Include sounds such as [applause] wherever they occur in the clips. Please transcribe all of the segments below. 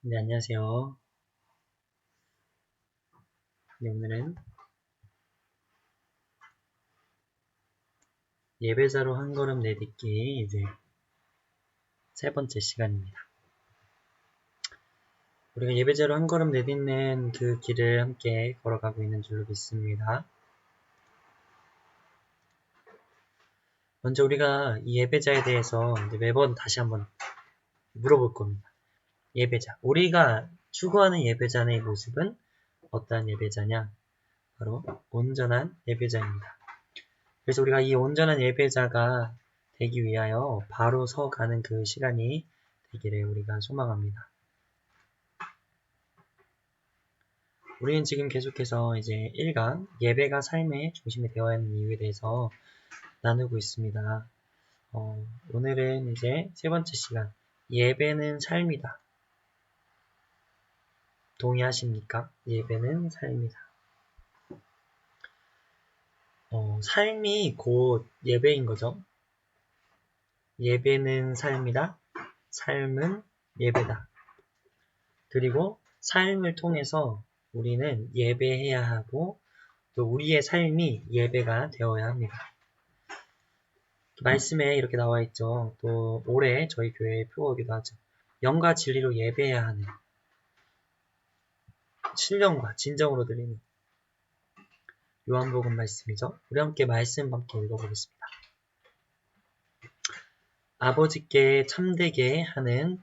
네, 안녕하세요. 네, 오늘은 예배자로 한 걸음 내딛기 이제 세 번째 시간입니다. 우리가 예배자로 한 걸음 내딛는 그 길을 함께 걸어가고 있는 줄로 믿습니다. 먼저 우리가 이 예배자에 대해서 매번 다시 한번 물어볼 겁니다. 예배자. 우리가 추구하는 예배자의 모습은 어떠한 예배자냐? 바로 온전한 예배자입니다. 그래서 우리가 이 온전한 예배자가 되기 위하여 바로 서 가는 그 시간이 되기를 우리가 소망합니다. 우리는 지금 계속해서 이제 1강 예배가 삶의 중심이 되어야 하는 이유에 대해서 나누고 있습니다. 어, 오늘은 이제 세 번째 시간 예배는 삶이다. 동의하십니까? 예배는 삶이다. 어, 삶이 곧 예배인 거죠. 예배는 삶이다. 삶은 예배다. 그리고 삶을 통해서 우리는 예배해야 하고 또 우리의 삶이 예배가 되어야 합니다. 말씀에 이렇게 나와 있죠. 또 올해 저희 교회의 표어기도 하죠. 영과 진리로 예배해야 하는 신령과 진정으로 드리는 요한복음 말씀이죠. 우리 함께 말씀 함께 읽어보겠습니다. 아버지께 참되게 하는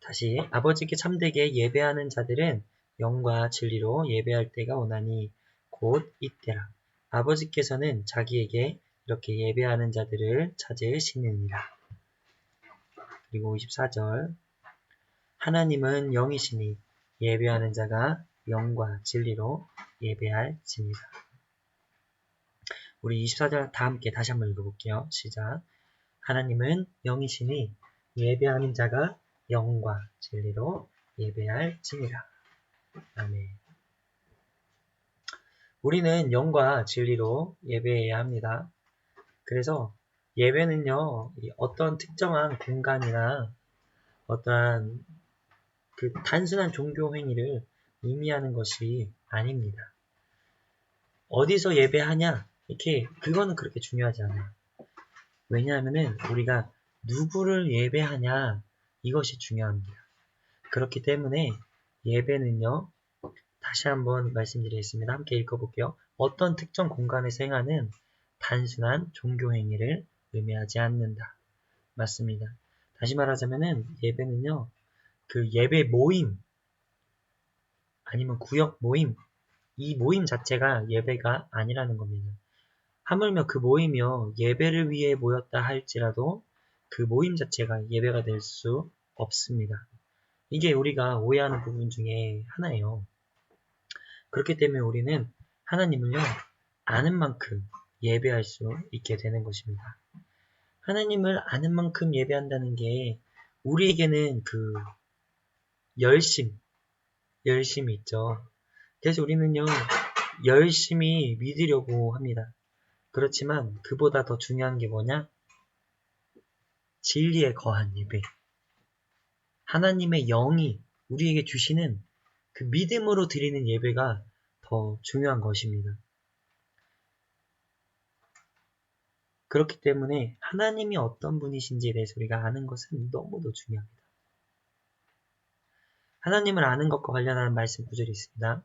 다시 아버지께 참되게 예배하는 자들은 영과 진리로 예배할 때가 오나니 곧 이때라. 아버지께서는 자기에게 이렇게 예배하는 자들을 찾으시느니라. 그리고 54절 하나님은 영이시니 예배하는 자가 영과 진리로 예배할지니라. 우리 24절 다 함께 다시 한번 읽어볼게요. 시작. 하나님은 영이시니 예배하는 자가 영과 진리로 예배할지니라. 아멘. 우리는 영과 진리로 예배해야 합니다. 그래서 예배는요, 어떤 특정한 공간이나 어떠한 그 단순한 종교 행위를 의미하는 것이 아닙니다. 어디서 예배하냐? 이렇게, 그거는 그렇게 중요하지 않아요. 왜냐하면은 우리가 누구를 예배하냐? 이것이 중요합니다. 그렇기 때문에 예배는요, 다시 한번 말씀드리겠습니다. 함께 읽어볼게요. 어떤 특정 공간에서 행하는 단순한 종교 행위를 의미하지 않는다. 맞습니다. 다시 말하자면은 예배는요, 그 예배 모임 아니면 구역 모임 이 모임 자체가 예배가 아니라는 겁니다. 하물며 그 모임이요 예배를 위해 모였다 할지라도 그 모임 자체가 예배가 될 수 없습니다. 이게 우리가 오해하는 부분 중에 하나예요. 그렇기 때문에 우리는 하나님을요 아는 만큼 예배할 수 있게 되는 것입니다. 하나님을 아는 만큼 예배한다는 게 우리에게는 그 열심, 열심이 있죠. 그래서 우리는요, 열심히 믿으려고 합니다. 그렇지만 그보다 더 중요한 게 뭐냐? 진리에 거한 예배. 하나님의 영이 우리에게 주시는 그 믿음으로 드리는 예배가 더 중요한 것입니다. 그렇기 때문에 하나님이 어떤 분이신지에 대해서 우리가 아는 것은 너무도 중요합니다. 하나님을 아는 것과 관련한 말씀 구절이 있습니다.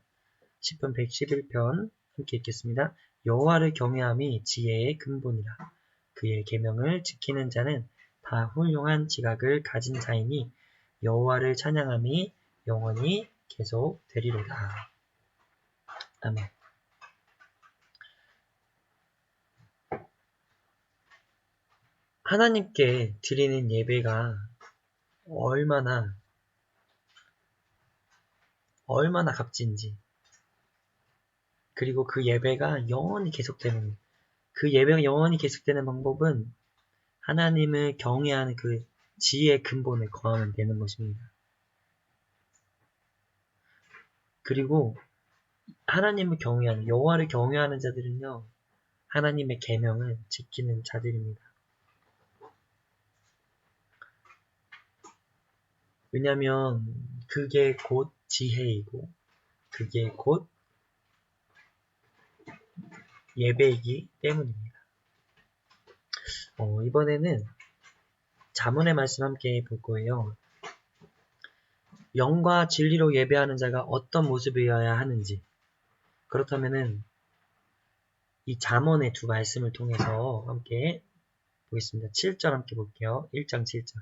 10편 111편 함께 읽겠습니다. 여호와를 경외함이 지혜의 근본이라. 그의 계명을 지키는 자는 다 훌륭한 지각을 가진 자이니 여호와를 찬양함이 영원히 계속 되리로다. 아멘. 하나님께 드리는 예배가 얼마나 얼마나 값진지 그리고 그 예배가 영원히 계속되는 그 예배가 영원히 계속되는 방법은 하나님을 경외하는 그 지혜의 근본에 거하면 되는 것입니다. 그리고 하나님을 경외하는 여호와를 경외하는 자들은요 하나님의 계명을 지키는 자들입니다. 왜냐하면 그게 곧 지혜이고 그게 곧 예배이기 때문입니다. 어, 이번에는 자문의 말씀 함께 볼 거예요. 영과 진리로 예배하는 자가 어떤 모습이어야 하는지 그렇다면은 이 잠언의 두 말씀을 통해서 함께 보겠습니다. 7절 함께 볼게요. 1장 7절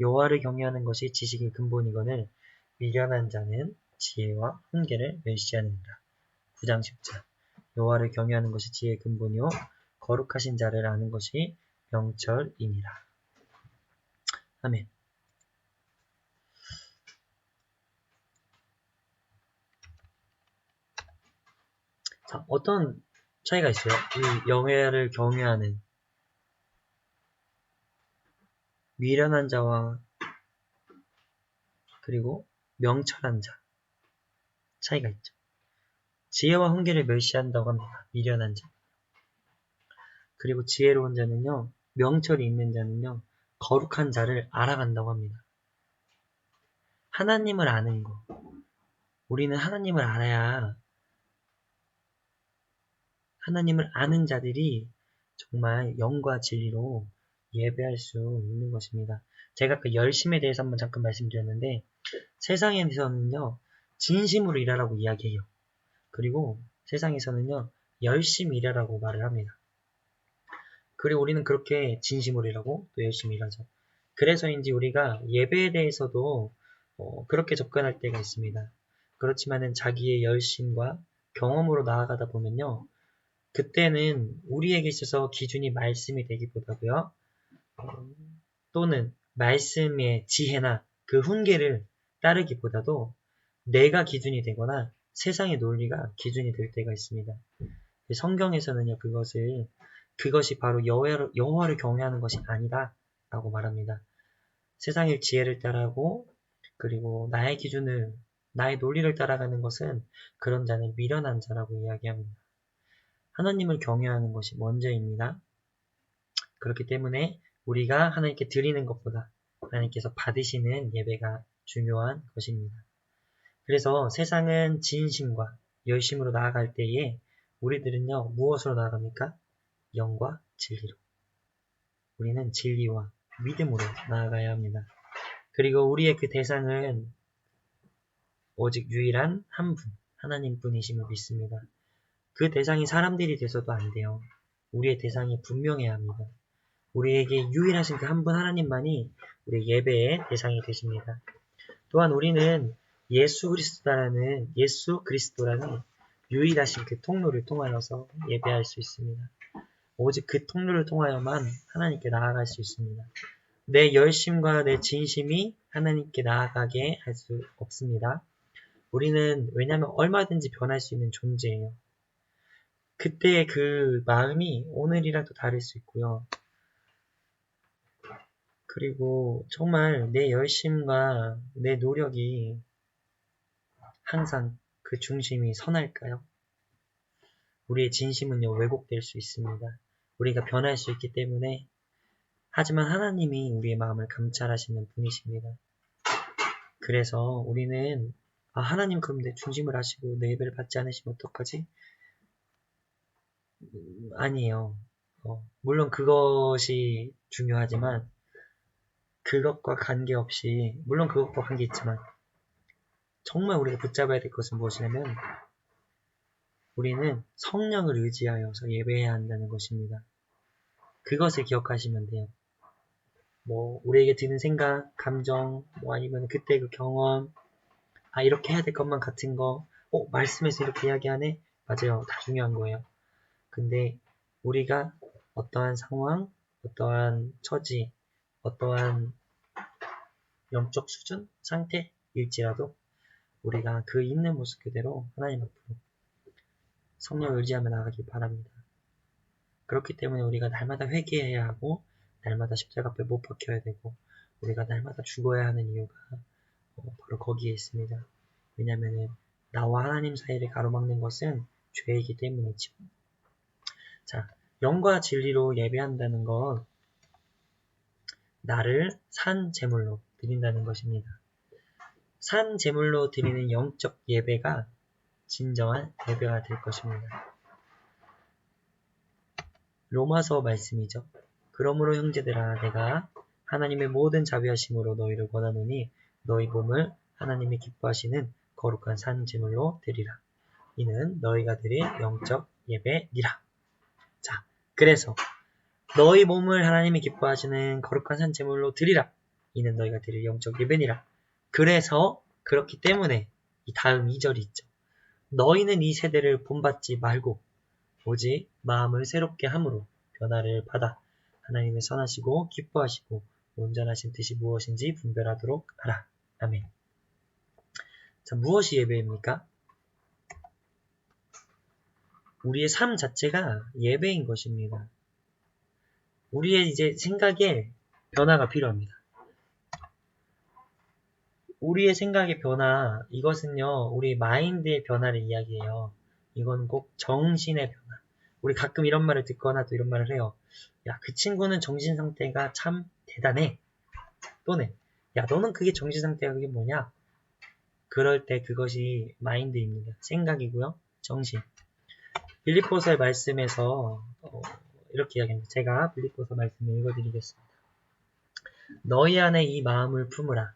여호와를 경외하는 것이 지식의 근본이거늘 미련한 자는 지혜와 훈계를 멸시하느니라. 9장 10절 여호와를 경외하는 것이 지혜의 근본이요 거룩하신 자를 아는 것이 명철이니라. 아멘. 자, 어떤 차이가 있어요? 이 영예를 경외하는 미련한 자와 그리고 명철한 자 차이가 있죠. 지혜와 훈계를 멸시한다고 합니다. 미련한 자. 그리고 지혜로운 자는요, 명철이 있는 자는요, 거룩한 자를 알아간다고 합니다. 하나님을 아는 거. 우리는 하나님을 알아야 하나님을 아는 자들이 정말 영과 진리로 예배할 수 있는 것입니다. 제가 그 열심에 대해서 한번 잠깐 말씀드렸는데 세상에서는요 진심으로 일하라고 이야기해요. 그리고 세상에서는요 열심히 일하라고 말을 합니다. 그리고 우리는 그렇게 진심으로 일하고 또 열심히 일하죠. 그래서인지 우리가 예배에 대해서도 어, 그렇게 접근할 때가 있습니다. 그렇지만은 자기의 열심과 경험으로 나아가다 보면요. 그때는 우리에게 있어서 기준이 말씀이 되기보다도요. 어, 또는 말씀의 지혜나 그 훈계를 따르기보다도 내가 기준이 되거나 세상의 논리가 기준이 될 때가 있습니다. 성경에서는요, 그것을, 그것이 바로 여호와를, 여호와를 경외하는 것이 아니다. 라고 말합니다. 세상의 지혜를 따라고, 그리고 나의 기준을, 나의 논리를 따라가는 것은 그런 자는 미련한 자라고 이야기합니다. 하나님을 경외하는 것이 먼저입니다. 그렇기 때문에 우리가 하나님께 드리는 것보다 하나님께서 받으시는 예배가 중요한 것입니다. 그래서 세상은 진심과 열심으로 나아갈 때에 우리들은요, 무엇으로 나아갑니까? 영과 진리로. 우리는 진리와 믿음으로 나아가야 합니다. 그리고 우리의 그 대상은 오직 유일한 한 분, 하나님 분이심을 믿습니다. 그 대상이 사람들이 돼서도 안 돼요. 우리의 대상이 분명해야 합니다. 우리에게 유일하신 그 한 분 하나님만이 우리 예배의 대상이 되십니다. 또한 우리는 예수 그리스도라는 예수 그리스도라는 유일하신 그 통로를 통하여서 예배할 수 있습니다. 오직 그 통로를 통하여만 하나님께 나아갈 수 있습니다. 내 열심과 내 진심이 하나님께 나아가게 할 수 없습니다. 우리는 왜냐하면 얼마든지 변할 수 있는 존재예요. 그때의 그 마음이 오늘이랑 또 다를 수 있고요. 그리고 정말 내 열심과 내 노력이 항상 그 중심이 선할까요? 우리의 진심은요, 왜곡될 수 있습니다. 우리가 변할 수 있기 때문에 하지만 하나님이 우리의 마음을 감찰하시는 분이십니다. 그래서 우리는 아, 하나님 그럼 내 중심을 하시고 내 예배를 받지 않으시면 어떡하지? 음, 아니에요. 어, 물론 그것이 중요하지만 그것과 관계없이 물론 그것과 관계 있지만 정말 우리가 붙잡아야 될 것은 무엇이냐면 우리는 성령을 의지하여서 예배해야 한다는 것입니다. 그것을 기억하시면 돼요. 뭐 우리에게 드는 생각, 감정, 뭐 아니면 그때 그 경험, 아 이렇게 해야 될 것만 같은 거, 어 말씀에서 이렇게 이야기하네, 맞아요, 다 중요한 거예요. 근데 우리가 어떠한 상황, 어떠한 처지, 어떠한 영적 수준, 상태일지라도 우리가 그 있는 모습 그대로 하나님 앞으로 성령 의지하며 나가길 바랍니다. 그렇기 때문에 우리가 날마다 회개해야 하고 날마다 십자가 앞에 못 박혀야 되고 우리가 날마다 죽어야 하는 이유가 어, 바로 거기에 있습니다. 왜냐하면 나와 하나님 사이를 가로막는 것은 죄이기 때문이죠. 자, 영과 진리로 예배한다는 건 나를 산 제물로 드린다는 것입니다. 산 제물로 드리는 영적 예배가 진정한 예배가 될 것입니다. 로마서 말씀이죠. 그러므로 형제들아 내가 하나님의 모든 자비하심으로 너희를 권하노니 너희 몸을 하나님이 기뻐하시는 거룩한 산 제물로 드리라. 이는 너희가 드릴 영적 예배니라. 자, 그래서 너희 몸을 하나님이 기뻐하시는 거룩한 산 제물로 드리라. 이는 너희가 드릴 영적 예배니라. 그래서 그렇기 때문에 이 다음 2절이 있죠. 너희는 이 세대를 본받지 말고 오직 마음을 새롭게 함으로 변화를 받아 하나님의 선하시고 기뻐하시고 온전하신 뜻이 무엇인지 분별하도록 하라. 아멘. 자, 무엇이 예배입니까? 우리의 삶 자체가 예배인 것입니다. 우리의 이제 생각에 변화가 필요합니다. 우리의 생각의 변화, 이것은요, 우리 마인드의 변화를 이야기해요. 이건 꼭 정신의 변화. 우리 가끔 이런 말을 듣거나 또 이런 말을 해요. 야, 그 친구는 정신 상태가 참 대단해. 또는, 야, 너는 그게 정신 상태가 그게 뭐냐? 그럴 때 그것이 마인드입니다. 생각이고요. 정신. 빌리포서의 말씀에서 어, 이렇게 이야기합니다. 제가 빌리포서 말씀을 읽어드리겠습니다. 너희 안에 이 마음을 품으라.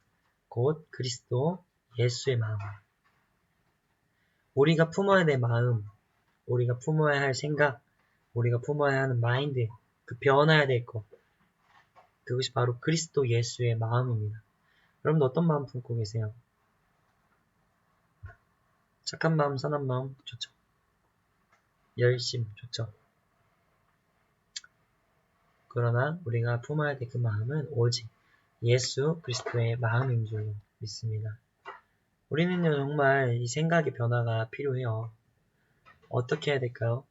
곧 그리스도 예수의 마음. 우리가 품어야 될 마음, 우리가 품어야 할 생각, 우리가 품어야 하는 마인드, 그 변화해야 될 것. 그것이 바로 그리스도 예수의 마음입니다. 여러분 어떤 마음 품고 계세요? 착한 마음, 선한 마음 좋죠. 열심 좋죠. 그러나 우리가 품어야 될 그 마음은 오직 예수 그리스도의 마음인 줄로 믿습니다. 우리는요 정말 이 생각의 변화가 필요해요. 어떻게 해야 될까요?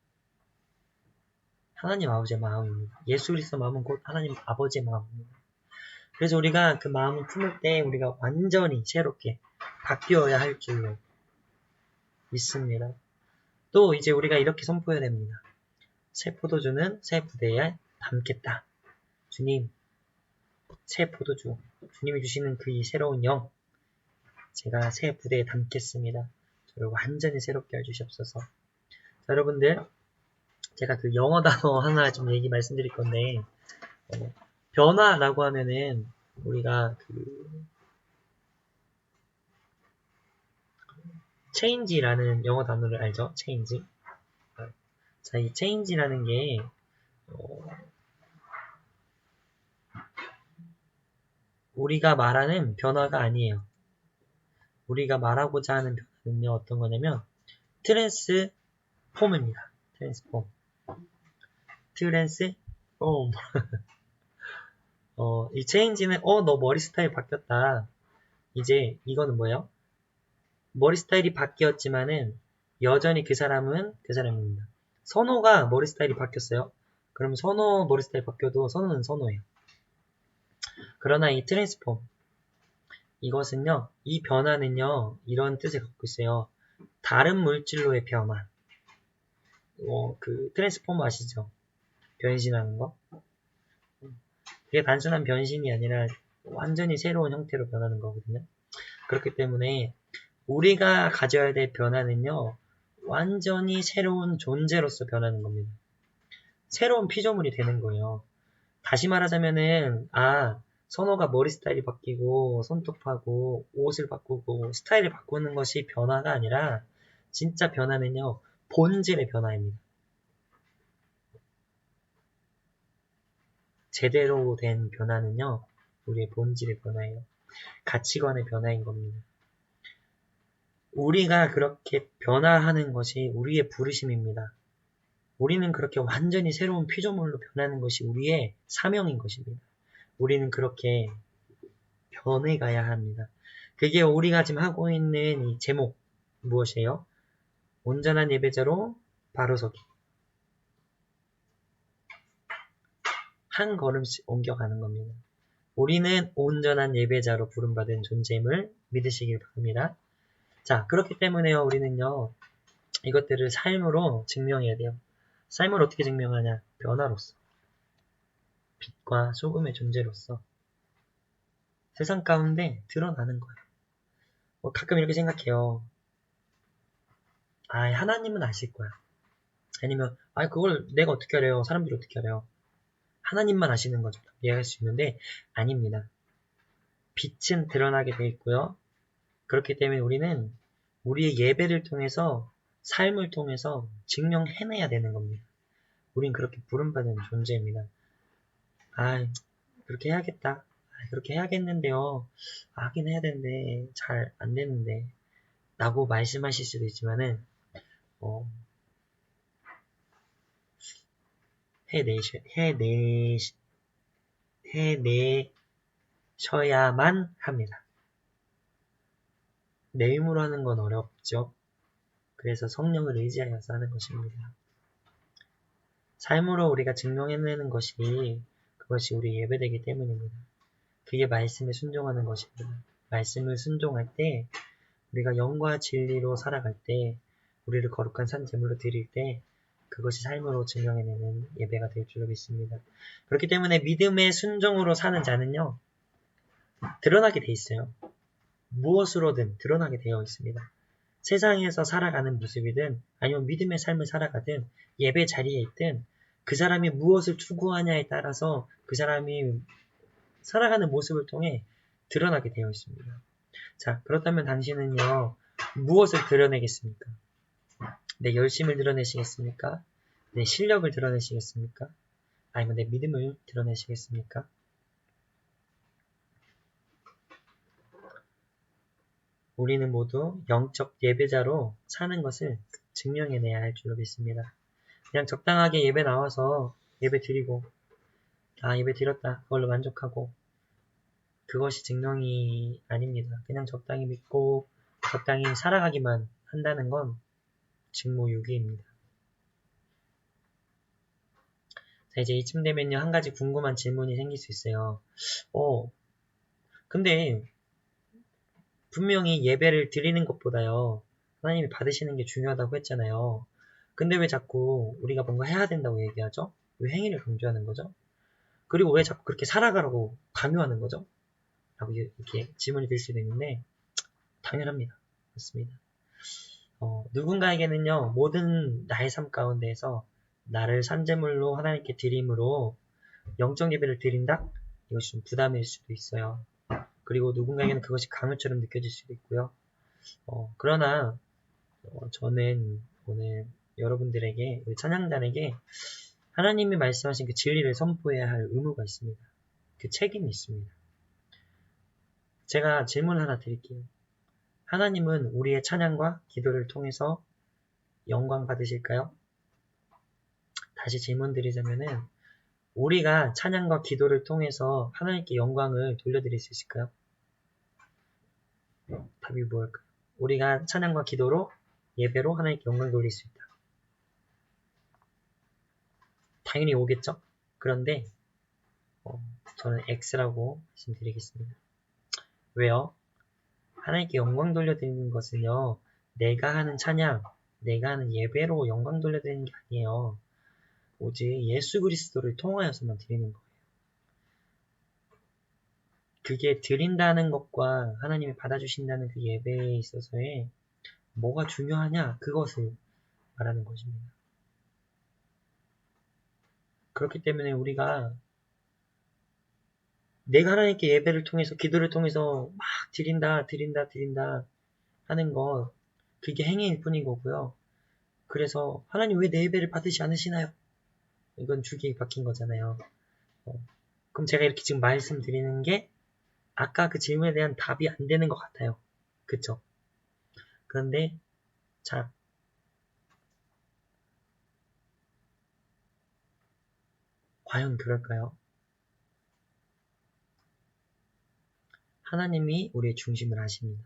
하나님 아버지의 마음입니다. 예수 그리스도 마음은 곧 하나님 아버지의 마음입니다. 그래서 우리가 그 마음을 품을 때 우리가 완전히 새롭게 바뀌어야 할 줄로 믿습니다. 또 이제 우리가 이렇게 선포해야 됩니다. 새 포도주는 새 부대에 담겠다. 주님, 새 포도주, 주님이 주시는 그 이 새로운 영, 제가 새 부대에 담겠습니다. 저를 완전히 새롭게 해주시옵소서. 자, 여러분들, 제가 그 영어 단어 하나 좀 얘기 말씀드릴 건데, 어, 변화라고 하면은 우리가 그 change라는 영어 단어를 알죠? change. 자, 이 change라는 게 어, 우리가 말하는 변화가 아니에요. 우리가 말하고자 하는 변화는요, 어떤 거냐면, 트랜스폼입니다. 트랜스폼. 트랜스폼. [laughs] 어, 이 체인지는, 어, 너 머리 스타일 바뀌었다. 이제, 이거는 뭐예요? 머리 스타일이 바뀌었지만은, 여전히 그 사람은 그 사람입니다. 선호가 머리 스타일이 바뀌었어요. 그럼 선호 머리 스타일 바뀌어도 선호는 선호예요. 그러나 이 트랜스폼 이것은요 이 변화는요 이런 뜻을 갖고 있어요. 다른 물질로의 변화. 어, 그 트랜스폼 아시죠. 변신하는 거. 그게 단순한 변신이 아니라 완전히 새로운 형태로 변하는 거거든요. 그렇기 때문에 우리가 가져야 될 변화는요 완전히 새로운 존재로서 변하는 겁니다. 새로운 피조물이 되는 거예요. 다시 말하자면은 아 선호가 머리 스타일이 바뀌고 손톱하고 옷을 바꾸고 스타일을 바꾸는 것이 변화가 아니라 진짜 변화는요 본질의 변화입니다. 제대로 된 변화는요 우리의 본질의 변화예요. 가치관의 변화인 겁니다. 우리가 그렇게 변화하는 것이 우리의 부르심입니다. 우리는 그렇게 완전히 새로운 피조물로 변하는 것이 우리의 사명인 것입니다. 우리는 그렇게 변해가야 합니다. 그게 우리가 지금 하고 있는 이 제목 무엇이에요? 온전한 예배자로 바로 서기. 한 걸음씩 옮겨가는 겁니다. 우리는 온전한 예배자로 부름받은 존재임을 믿으시길 바랍니다. 자, 그렇기 때문에요, 우리는요, 이것들을 삶으로 증명해야 돼요. 삶을 어떻게 증명하냐? 변화로서. 빛과 소금의 존재로서 세상 가운데 드러나는 거예요. 어, 가끔 이렇게 생각해요. 아, 하나님은 아실 거야. 아니면, 아, 그걸 내가 어떻게 알아요? 사람들이 어떻게 알아요? 하나님만 아시는 거죠. 이해할 수 있는데, 아닙니다. 빛은 드러나게 돼 있고요. 그렇기 때문에 우리는 우리의 예배를 통해서, 삶을 통해서 증명해내야 되는 겁니다. 우린 그렇게 부름받은 존재입니다. 아, 그렇게 해야겠다. 아, 그렇게 해야겠는데요. 아, 하긴 해야 되는데, 잘 안 되는데. 라고 말씀하실 수도 있지만은, 어, 해내셔, 해내, 해내셔야만 합니다. 내 힘으로 하는 건 어렵죠. 그래서 성령을 의지하여서 하는 것입니다. 삶으로 우리가 증명해내는 것이 그것이 우리 예배되기 때문입니다. 그게 말씀에 순종하는 것입니다. 말씀을 순종할 때 우리가 영과 진리로 살아갈 때 우리를 거룩한 산 제물로 드릴 때 그것이 삶으로 증명해내는 예배가 될 줄로 믿습니다. 그렇기 때문에 믿음의 순종으로 사는 자는요 드러나게 돼 있어요. 무엇으로든 드러나게 되어 있습니다. 세상에서 살아가는 모습이든 아니면 믿음의 삶을 살아가든 예배 자리에 있든 그 사람이 무엇을 추구하냐에 따라서 그 사람이 살아가는 모습을 통해 드러나게 되어 있습니다. 자, 그렇다면 당신은요, 무엇을 드러내겠습니까? 내 열심을 드러내시겠습니까? 내 실력을 드러내시겠습니까? 아니면 내 믿음을 드러내시겠습니까? 우리는 모두 영적 예배자로 사는 것을 증명해내야 할 줄로 믿습니다. 그냥 적당하게 예배 나와서 예배 드리고, 아, 예배 드렸다. 그걸로 만족하고, 그것이 증명이 아닙니다. 그냥 적당히 믿고, 적당히 살아가기만 한다는 건 직무유기입니다. 자, 이제 이쯤 되면요, 한 가지 궁금한 질문이 생길 수 있어요. 어, 근데, 분명히 예배를 드리는 것보다요, 하나님이 받으시는 게 중요하다고 했잖아요. 근데 왜 자꾸 우리가 뭔가 해야 된다고 얘기하죠? 왜 행위를 강조하는 거죠? 그리고 왜 자꾸 그렇게 살아가라고 강요하는 거죠? 라고 이렇게 질문이 들 수도 있는데, 당연합니다. 맞습니다. 어, 누군가에게는요, 모든 나의 삶 가운데에서 나를 산재물로 하나님께 드림으로 영적 예배를 드린다? 이것이 좀 부담일 수도 있어요. 그리고 누군가에게는 그것이 강요처럼 느껴질 수도 있고요. 어, 그러나 어, 저는 오늘 여러분들에게 우리 찬양단에게 하나님이 말씀하신 그 진리를 선포해야 할 의무가 있습니다. 그 책임이 있습니다. 제가 질문 하나 드릴게요. 하나님은 우리의 찬양과 기도를 통해서 영광 받으실까요? 다시 질문 드리자면은 우리가 찬양과 기도를 통해서 하나님께 영광을 돌려드릴 수 있을까요? 답이 뭘까요? 우리가 찬양과 기도로 예배로 하나님께 영광 돌릴 수 있다. 당연히 오겠죠? 그런데 어, 저는 X라고 말씀드리겠습니다. 왜요? 하나님께 영광 돌려드리는 것은요, 내가 하는 찬양, 내가 하는 예배로 영광 돌려드리는 게 아니에요. 오직 예수 그리스도를 통하여서만 드리는 거예요. 그게 드린다는 것과 하나님이 받아주신다는 그 예배에 있어서의 뭐가 중요하냐? 그것을 말하는 것입니다. 그렇기 때문에 우리가 내가 하나님께 예배를 통해서 기도를 통해서 막 드린다 드린다 드린다 하는 것 그게 행위일 뿐인 거고요. 그래서 하나님 왜 내 예배를 받으시 않으시나요? 이건 주기에 박힌 거잖아요. 어, 그럼 제가 이렇게 지금 말씀드리는 게 아까 그 질문에 대한 답이 안 되는 것 같아요. 그쵸? 그런데 자 과연 그럴까요? 하나님이 우리의 중심을 아십니다.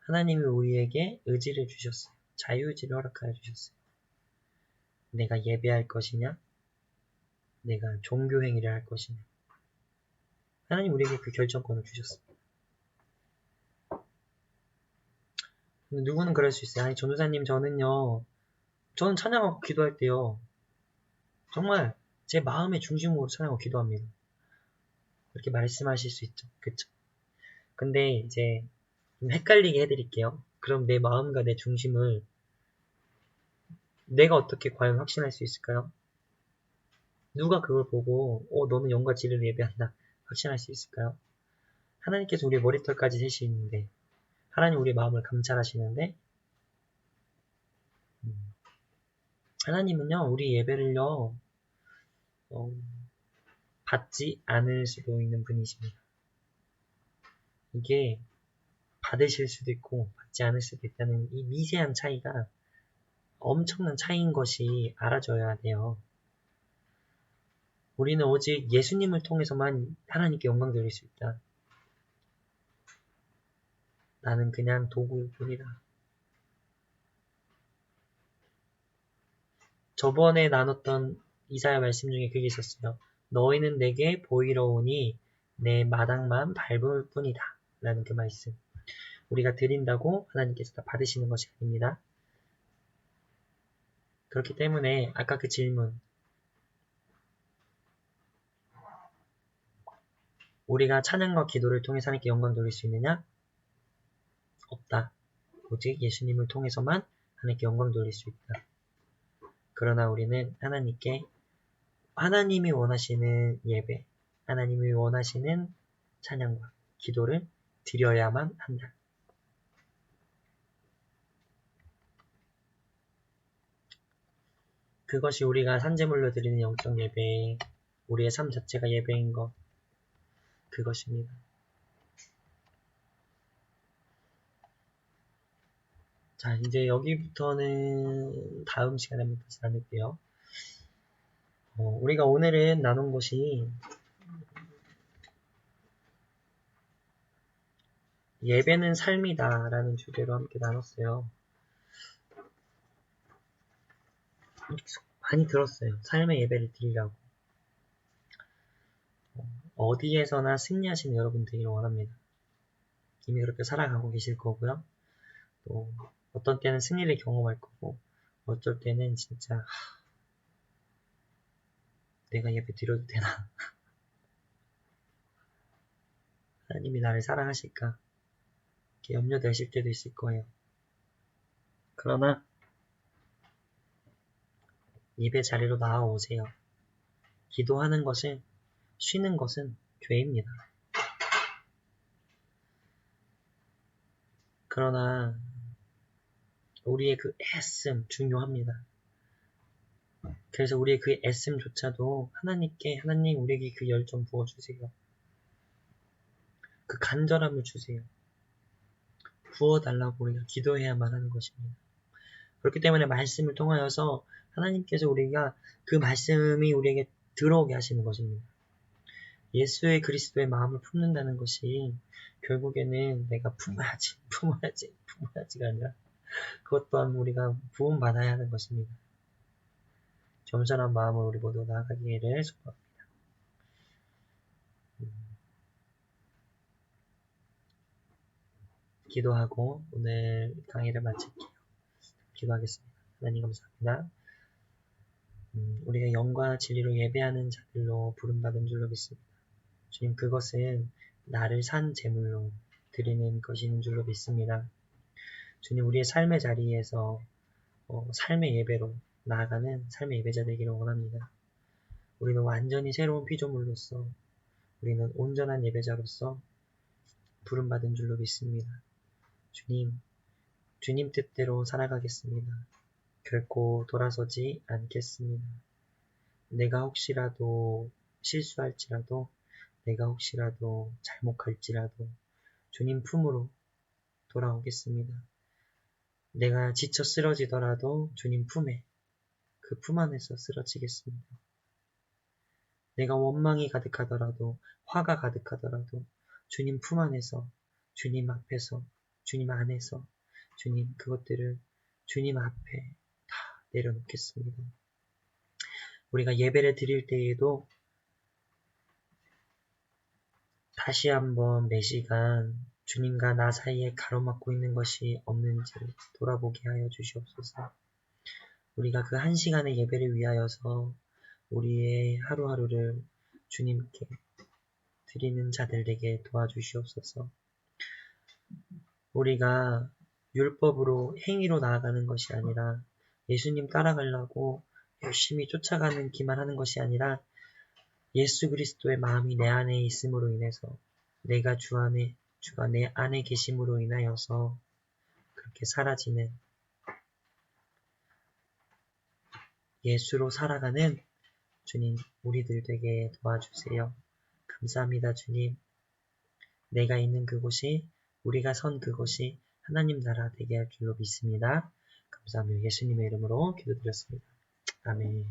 하나님이 우리에게 의지를 주셨어요. 자유의지를 허락하여 주셨어요. 내가 예배할 것이냐? 내가 종교행위를 할 것이냐? 하나님 우리에게 그 결정권을 주셨습니다. 누구는 그럴 수 있어요. 아니, 전도사님, 저는요, 저는 찬양하고 기도할 때요, 정말 제 마음의 중심으로 찬양하고 기도합니다. 그렇게 말씀하실 수 있죠. 그쵸? 근데 이제 좀 헷갈리게 해드릴게요. 그럼 내 마음과 내 중심을 내가 어떻게 과연 확신할 수 있을까요? 누가 그걸 보고 어 너는 영과 진리를 예배한다 확신할 수 있을까요? 하나님께서 우리 머리털까지 세시는데 하나님 우리 마음을 감찰하시는데 음, 하나님은요 우리 예배를요 어, 받지 않을 수도 있는 분이십니다. 이게 받으실 수도 있고 받지 않을 수도 있다는 이 미세한 차이가 엄청난 차이인 것이 알아져야 돼요. 우리는 오직 예수님을 통해서만 하나님께 영광 드릴 수 있다. 나는 그냥 도구일 뿐이다. 저번에 나눴던 이사야 말씀 중에 그게 있었어요. 너희는 내게 보이러 오니 내 마당만 밟을 뿐이다. 라는 그 말씀. 우리가 드린다고 하나님께서 다 받으시는 것이 아닙니다. 그렇기 때문에 아까 그 질문 우리가 찬양과 기도를 통해 하나님께 영광 돌릴 수 있느냐? 없다. 오직 예수님을 통해서만 하나님께 영광 돌릴 수 있다. 그러나 우리는 하나님께 하나님이 원하시는 예배, 하나님이 원하시는 찬양과 기도를 드려야만 한다. 그것이 우리가 산재물로 드리는 영적 예배, 우리의 삶 자체가 예배인 것, 그것입니다. 자, 이제 여기부터는 다음 시간에 한번 다시 나눌게요. 어, 우리가 오늘은 나눈 것이 예배는 삶이다 라는 주제로 함께 나눴어요. 많이 들었어요. 삶의 예배를 드리라고. 어디에서나 승리하시는 여러분들이 원합니다. 이미 그렇게 살아가고 계실 거고요. 또 어떤 때는 승리를 경험할 거고 어쩔 때는 진짜 하, 내가 예배 드려도 되나 [laughs] 하나님이 나를 사랑하실까 이렇게 염려되실 때도 있을 거예요. 그러나 예배 자리로 나와오세요. 기도하는 것은 쉬는 것은 죄입니다. 그러나 우리의 그 애씀 중요합니다. 그래서 우리의 그 애씀조차도 하나님께 하나님 우리에게 그 열정 부어주세요. 그 간절함을 주세요. 부어달라고 우리가 기도해야만 하는 것입니다. 그렇기 때문에 말씀을 통하여서 하나님께서 우리가 그 말씀이 우리에게 들어오게 하시는 것입니다. 예수의 그리스도의 마음을 품는다는 것이 결국에는 내가 품어야지, 품어야지, 품어야지가 아니라 그것 또한 우리가 부음받아야 하는 것입니다. 겸손한 마음으로 우리 모두 나아가기를 소망합니다. 음. 기도하고 오늘 강의를 마칠게요. 기도하겠습니다. 하나님 감사합니다. 음, 우리가 영과 진리로 예배하는 자들로 부름받은 줄로 믿습니다. 주님 그것은 나를 산 제물로 드리는 것인 줄로 믿습니다. 주님 우리의 삶의 자리에서 어, 삶의 예배로 나아가는 삶의 예배자 되기를 원합니다. 우리는 완전히 새로운 피조물로서 우리는 온전한 예배자로서 부름받은 줄로 믿습니다. 주님, 주님 뜻대로 살아가겠습니다. 결코 돌아서지 않겠습니다. 내가 혹시라도 실수할지라도 내가 혹시라도 잘못할지라도 주님 품으로 돌아오겠습니다. 내가 지쳐 쓰러지더라도 주님 품에 그 품 안에서 쓰러지겠습니다. 내가 원망이 가득하더라도 화가 가득하더라도 주님 품 안에서 주님 앞에서 주님 안에서 주님 그것들을 주님 앞에 다 내려놓겠습니다. 우리가 예배를 드릴 때에도 다시 한번 매 시간 주님과 나 사이에 가로막고 있는 것이 없는지 돌아보게 하여 주시옵소서. 우리가 그 한 시간의 예배를 위하여서 우리의 하루하루를 주님께 드리는 자들 되게 도와주시옵소서. 우리가 율법으로 행위로 나아가는 것이 아니라 예수님 따라가려고 열심히 쫓아가는 기만 하는 것이 아니라 예수 그리스도의 마음이 내 안에 있음으로 인해서 내가 주 안에 주가 내 안에 계심으로 인하여서 그렇게 사라지는 예수로 살아가는 주님 우리들 되게 도와주세요. 감사합니다 주님. 내가 있는 그곳이 우리가 선 그곳이 하나님 나라 되게 할 줄로 믿습니다. 감사합니다. 예수님의 이름으로 기도드렸습니다. 아멘.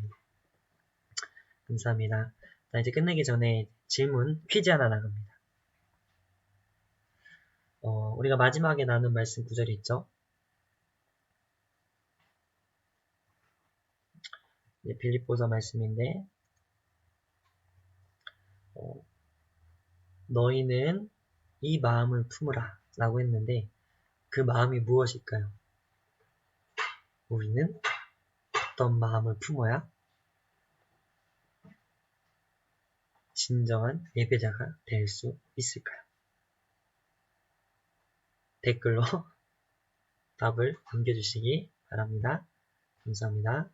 감사합니다. 자, 이제 끝내기 전에 질문, 퀴즈 하나 나갑니다. 어, 우리가 마지막에 나눈 말씀 구절이 있죠? 이제 빌립보서 말씀인데, 어, 너희는 이 마음을 품으라 라고 했는데, 그 마음이 무엇일까요? 우리는 어떤 마음을 품어야 진정한 예배자가 될 수 있을까요? 댓글로 [laughs] 답을 남겨주시기 바랍니다. 감사합니다.